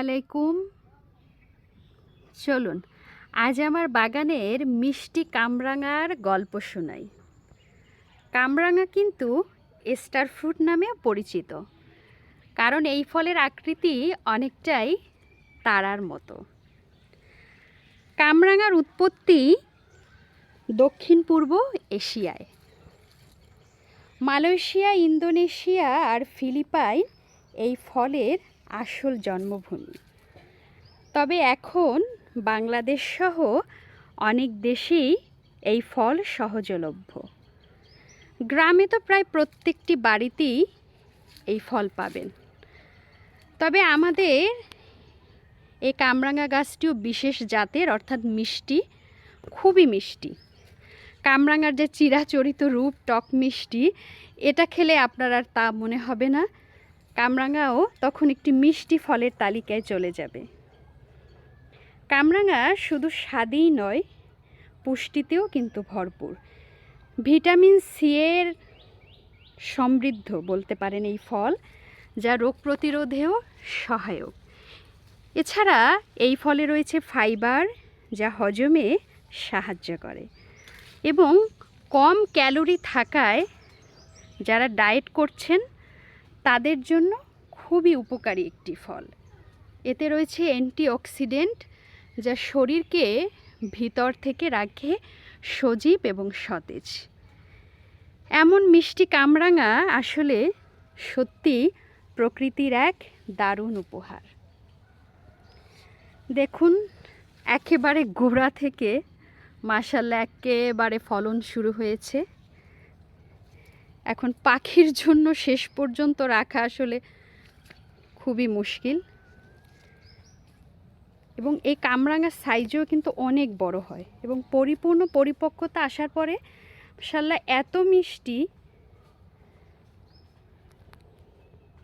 আলাইকুম। চলুন, আজ আমার বাগানের মিষ্টি কামরাঙার গল্প শোনাই। কামরাঙা কিন্তু স্টার ফ্রুট নামেও পরিচিত, কারণ এই ফলের আকৃতি অনেকটাই তারার মতো। কামরাঙার উৎপত্তি দক্ষিণ পূর্ব এশিয়ায়। মালয়েশিয়া, ইন্দোনেশিয়া আর ফিলিপাইন এই ফলের আসল জন্মভূমি। তবে এখন বাংলাদেশ সহ অনেক দেশেই এই ফল সহজলভ্য। গ্রামে তো প্রায় প্রত্যেকটি বাড়িতেই এই ফল পাবেন। তবে আমাদের এই কামরাঙা গাছটিও বিশেষ জাতের, অর্থাৎ মিষ্টি, খুবই মিষ্টি। কামরাঙার যে চিরাচরিত রূপ, টক মিষ্টি, এটা খেলে আপনার আর তা মনে হবে না। কামরাঙাও তখন একটি মিষ্টি ফলের তালিকায় চলে যাবে। কামরাঙা শুধু স্বাদেই নয়, পুষ্টিতেও কিন্তু ভরপুর। ভিটামিন সি এর সমৃদ্ধ বলতে পারেন এই ফল, যা রোগ প্রতিরোধেও সহায়ক। এছাড়া এই ফলে রয়েছে ফাইবার, যা হজমে সাহায্য করে। এবং কম ক্যালোরি থাকায় যারা ডায়েট করছেন তাদের জন্য খুবই উপকারী একটি ফল। এতে রয়েছে অ্যান্টিঅক্সিডেন্ট যা শরীরকে ভিতর থেকে রাখে সজীব এবং সতেজ। এমন মিষ্টি কামরাঙা আসলে সত্যি প্রকৃতির এক দারুণ উপহার। দেখুন, একেবারে গোড়া থেকে মাসাল্লা একেবারে ফলন শুরু হয়েছে। এখন পাখির জন্য শেষ পর্যন্ত রাখা আসলে খুবই মুশকিল। এবং এই কামরাঙার সাইজও কিন্তু অনেক বড় হয় এবং পরিপূর্ণ পরিপক্কতা আসার পরে শাল্লা এত মিষ্টি